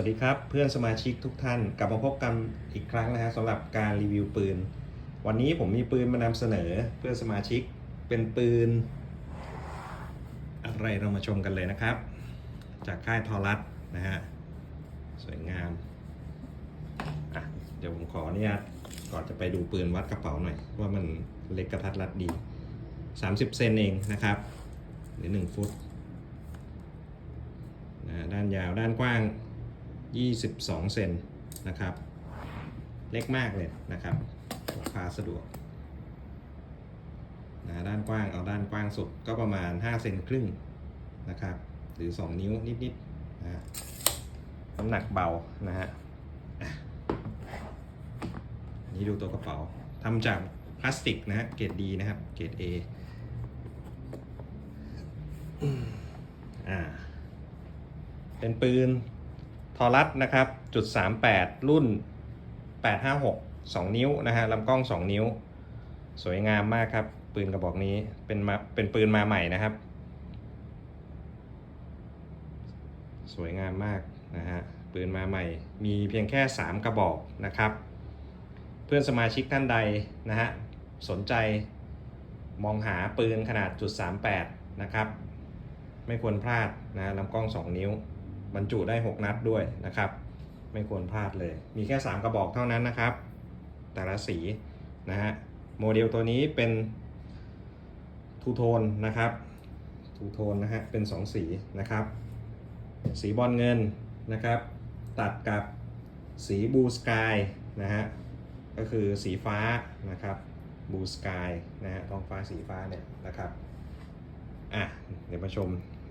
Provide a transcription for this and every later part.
วัสดีครับเพื่อนสมาชิกทุกท่านกลับมาพบกันอีกครั้งนะฮะสำหรับการรีวิวปืน วันนี้ผมมีปืนมานำเสนอเพื่อนสมาชิกเป็นปืน อะไรเรามาชมกันเลยนะครับ จากค่ายทอรัสนะฮะสวยงามอะเดี๋ยวผมขออนุญาตก่อนจะไปดูปืนวัดกระเป๋าหน่อย ว่ามันเล็กกระทัดรัดดี 30 เซนเองนะครับ หรือ 1 ฟุตด้านยาวด้านกว้าง 22 เซนนะครับ เล็กมากเลยนะครับพกพาสะดวกนะด้านกว้างเอาด้านกว้างสุดก็ประมาณ 5 เซนครึ่งนะครับ หรือ 2 นิ้วนิดๆนะฮะน้ำหนักเบานะฮะอันนี้ดูตัวกระเป๋าทำจากพลาสติกนะฮะเกรดดีนะครับ เกรด A อ่า เป็นปืน ทอรัสนะครับจุด38 รุ่น 856 2 นิ้วนะฮะลำกล้อง 2 นิ้ว สวยงามมากครับ ปืนกระบอกนี้เป็นมาเป็นปืนมาใหม่นะครับ สวยงามมากนะฮะปืนมาใหม่ มีเพียงแค่ 3 กระบอกนะครับ เพื่อนสมาชิกท่านใดนะฮะสนใจมองหาปืนขนาดจุด38นะครับ ไม่ควรพลาดนะลำกล้อง 2 นิ้ว บรรจุได้ 6 นัดด้วยนะครับ ไม่ควรพลาดเลย มีแค่ 3 กระบอกเท่านั้นนะครับ แต่ละสีนะฮะโมเดลตัวนี้เป็นทูโทนนะครับทูโทนนะฮะเป็น 2 สีนะครับ สีบอลเงินนะครับ ตัดกับสีบูสกายนะฮะก็คือสีฟ้านะครับบูสกายนะฮะท้องฟ้าสีฟ้าเนี่ยนะครับอะเดี๋ยวมาชม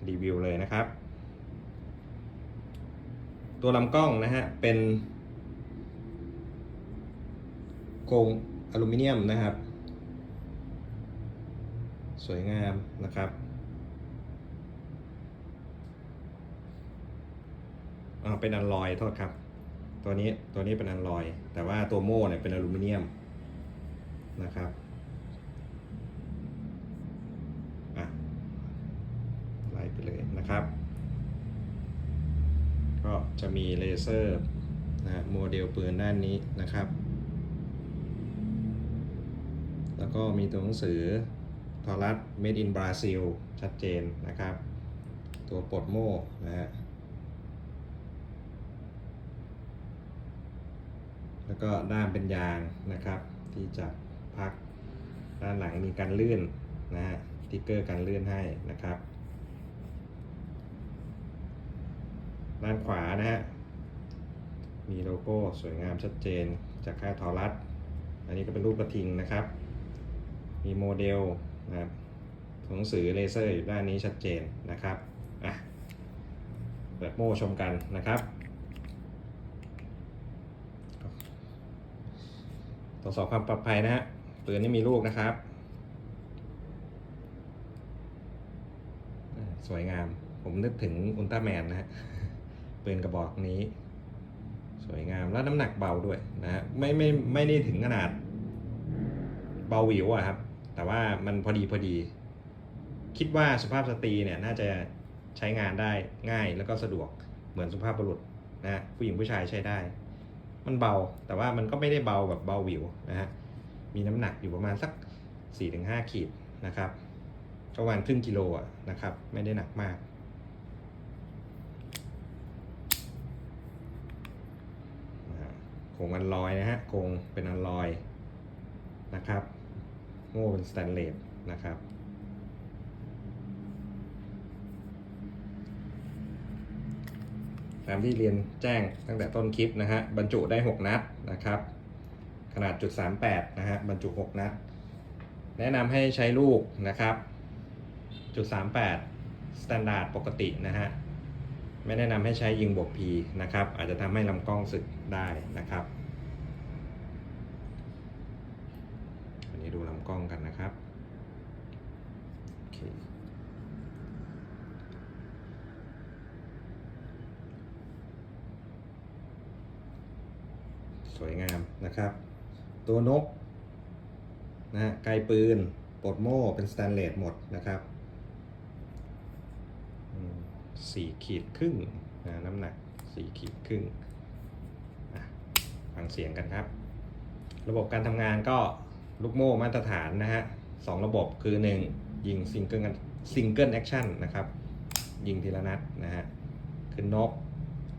รีวิวเลยนะครับ ตัวลำกล้องนะฮะ เป็นโครงอลูมิเนียมนะครับ สวยงามนะครับอ่าเป็นอัลลอยโทษครับ ตัวนี้ตัวนี้เป็นอัลลอย แต่ว่าตัวโม่เนี่ยเป็นอลูมิเนียมนะครับอะไล่ไปเลยนะครับ จะมีเลเซอร์นะโมเดลปืนด้านนี้นะครับ แล้วก็มีตัวหนังสือทอรัส Made in Brazil ชัดเจนนะครับ ตัวปลดโม่นะฮะแล้วก็ด้านเป็นยางนะครับ ที่จะพักด้านหลังมีการลื่นนะฮะติ๊กเกอร์การลื่นให้นะครับ ด้านขวานะฮะ มีโลโก้สวยงามชัดเจนจากค่ายทอรัส อันนี้ก็เป็นรูปกระทิงนะครับ มีโมเดลนะครับหนังสือเลเซอร์อยู่ด้านนี้ชัดเจนนะครับ อะ เปิดโม่ชมกันนะครับตรวจสอบความปลอดภัยนะฮะปืนนี่มีลูกนะครับ สวยงาม ผมนึกถึงอุลตร้าแมนนะฮะ ปืนกระบอกนี้ สวยงามแล้วน้ำหนักเบาด้วยนะฮะไม่ไม่ไม่ได้ถึงขนาดเบาหวิวอะครับ แต่ว่ามันพอดีพอดี คิดว่าสุภาพสตรีเนี่ยน่าจะใช้งานได้ง่ายแล้วก็สะดวกเหมือนสุภาพบุรุษนะฮะผู้หญิงผู้ชายใช้ได้ มันเบาแต่ว่ามันก็ไม่ได้เบาแบบเบาหวิวนะฮะมีน้ำหนักอยู่ประมาณสัก 4-5 ขีดนะครับประมาณครึ่งกิโลอะนะครับ ไม่ได้หนักมาก นะฮะ โครงอันลอยนะฮะโครงเป็นอันลอยนะครับโม่เป็นสแตนเลสนะครับตามที่เรียนแจ้งตั้งแต่ต้นคลิปนะฮะบรรจุได้ 6 นัดนะครับ ขนาดจุด38นะฮะบรรจุ 6 นัด แนะนำให้ใช้ลูกนะครับจุด38สแตนดาร์ดปกตินะฮะ ไม่แนะนำให้ใช้ยิงบวกพีนะครับ อาจจะทำให้ลำกล้องสึกได้นะครับอันนี้ดูลำกล้องกันนะครับโอเคสวยงามนะครับ ตัวนกนะฮะไกลปืนปลดโม่เป็นสแตนเลสหมดนะครับ อืมสี่ขีดครึ่งนะน้ำหนักสี่ขีดครึ่งฟังเสียงกันครับ ระบบการทำงานก็ลูกโม่มาตรฐานนะฮะสองระบบคือ 1 ยิงซิงเกิลซิงเกิลแอคชั่นนะครับ ยิงทีละนัดนะฮะขึ้นนก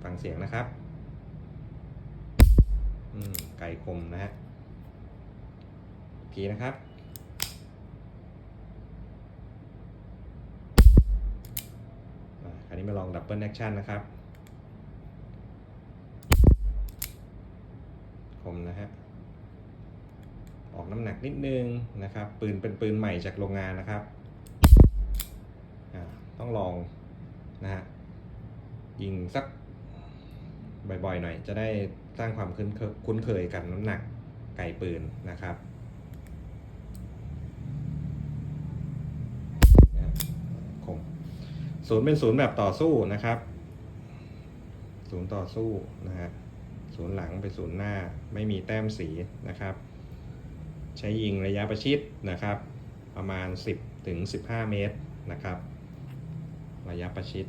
ฟังเสียงนะครับอืมไก่คมนะฮะทีนะครับ อะคราว นี้มาลองดับเบิลแอคชั่นนะครับ คมนะฮะ ออกน้ำหนักนิดนึงนะครับ ปืนเป็นปืนใหม่จากโรงงานนะครับ ต้องลองนะฮะ ยิงสักบ่อยๆหน่อย จะได้สร้างความคุ้นเคยกับน้ำหนักไก่ปืนนะครับคม ศูนย์เป็นศูนย์แบบต่อสู้นะครับ ศูนย์ต่อสู้นะฮะศูนย์หลังเป็นศูนย์หน้าไม่มีแต้มสีนะครับ ใช้ยิงระยะประชิดนะครับ ประมาณ 10ถึง15 เมตรนะครับ ระยะประชิด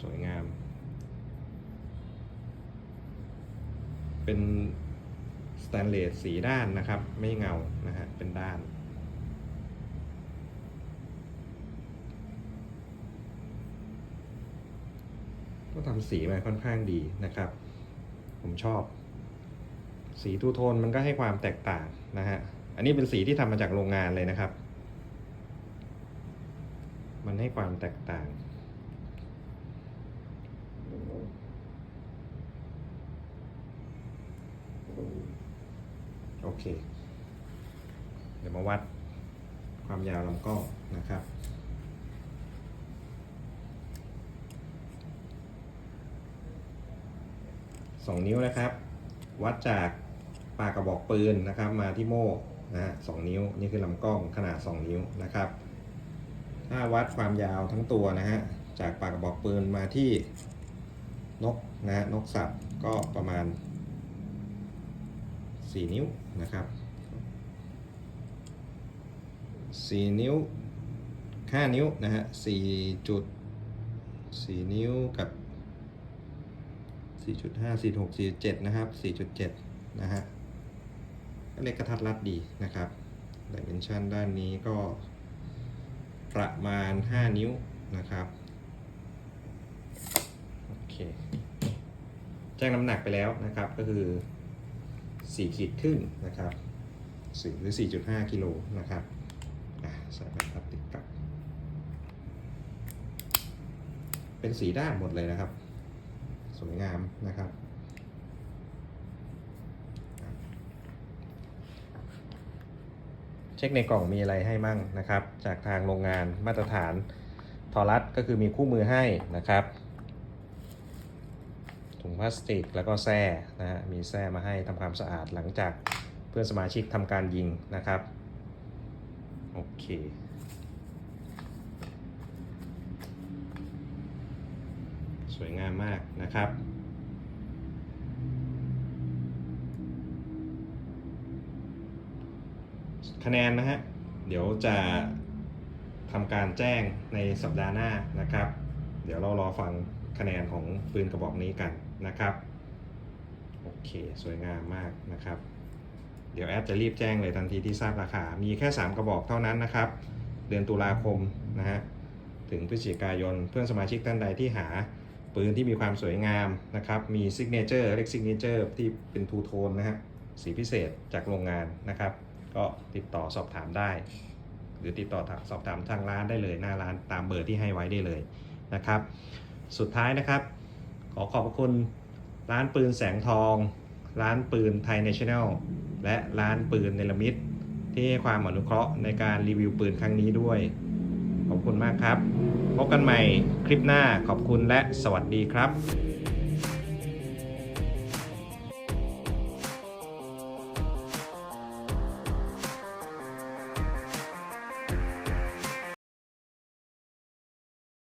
สวยงาม เป็นสแตนเลสสีด้านนะครับ ไม่เงานะฮะเป็นด้าน ก็ทำสีมาค่อนข้างดีนะครับ ผมชอบ สีทูโทนมันก็ให้ความแตกต่างนะฮะ อันนี้เป็นสีที่ทำมาจากโรงงานเลยนะครับ มันให้ความแตกต่างโอเค เดี๋ยวมาวัดความยาวลำกล้องนะครับ สองนิ้วนะครับ วัดจากปากกระบอกปืนนะครับ มาที่โม่นะฮะสองนิ้วนี่คือลำกล้องขนาด 2 นิ้วนะครับ ถ้าวัดความยาวทั้งตัวนะฮะจากปากกระบอกปืนมาที่นกนะฮะนกสับก็ประมาณ 4 นิ้วนะครับ 4 นิ้ว 5 นิ้วนะฮะ4จุด4นิ้วกับ 4.5 4.6 4.7 นะครับ 4.7 นะฮะก็เลขกระทัดรัดดีนะครับดิเมนชันด้านนี้ก็ประมาณ 5 นิ้วนะครับ โอเค แจ้งน้ำหนักไปแล้วนะครับ ก็คือ 4 ขีดครึ่งนะครับสี่หรือ 4.5 กิโลนะครับใส่แผ่นพลาสติกกลับ เป็นสีด้านหมดเลยนะครับ สวยงามนะครับ เช็คในกล่องมีอะไรให้มั่งนะครับ จากทางโรงงานมาตรฐานทอรัสก็คือมีคู่มือให้นะครับถุงพลาสติกแล้วก็แส้นะฮะมีแส้มาให้ทำความสะอาดหลังจากเพื่อนสมาชิกทำการยิงนะครับ โอเค สวยงามมากนะครับ คะแนนนะฮะ เดี๋ยวจะทำการแจ้งในสัปดาห์หน้านะครับ เดี๋ยวเรารอฟังคะแนนของปืนกระบอกนี้กันนะครับ โอเค สวยงามมากนะครับ เดี๋ยวแอดจะรีบแจ้งเลยทันทีที่ทราบราคา มีแค่ 3 กระบอกเท่านั้นนะครับ เดือนตุลาคมนะฮะ ถึงพฤศจิกายน เพื่อนสมาชิกท่านใดที่หา ปืนที่มีความสวยงามนะครับ มีซิกเนเจอร์เรียกซิกเนเจอร์ที่เป็นทูโทนนะฮะสีพิเศษจากโรงงานนะครับ ก็ติดต่อสอบถามได้ หรือติดต่อสอบถามทางร้านได้เลย หน้าร้านตามเบอร์ที่ให้ไว้ได้เลยนะครับ สุดท้ายนะครับ ขอขอบพระคุณร้านปืนแสงทอง ร้านปืนไทยเนชั่นแนลและร้านปืนเนลมิดที่ให้ความอนุเคราะห์ในการรีวิวปืนครั้งนี้ด้วย ขอบคุณมากครับ พบกันใหม่คลิปหน้าขอบคุณและสวัสดีครับ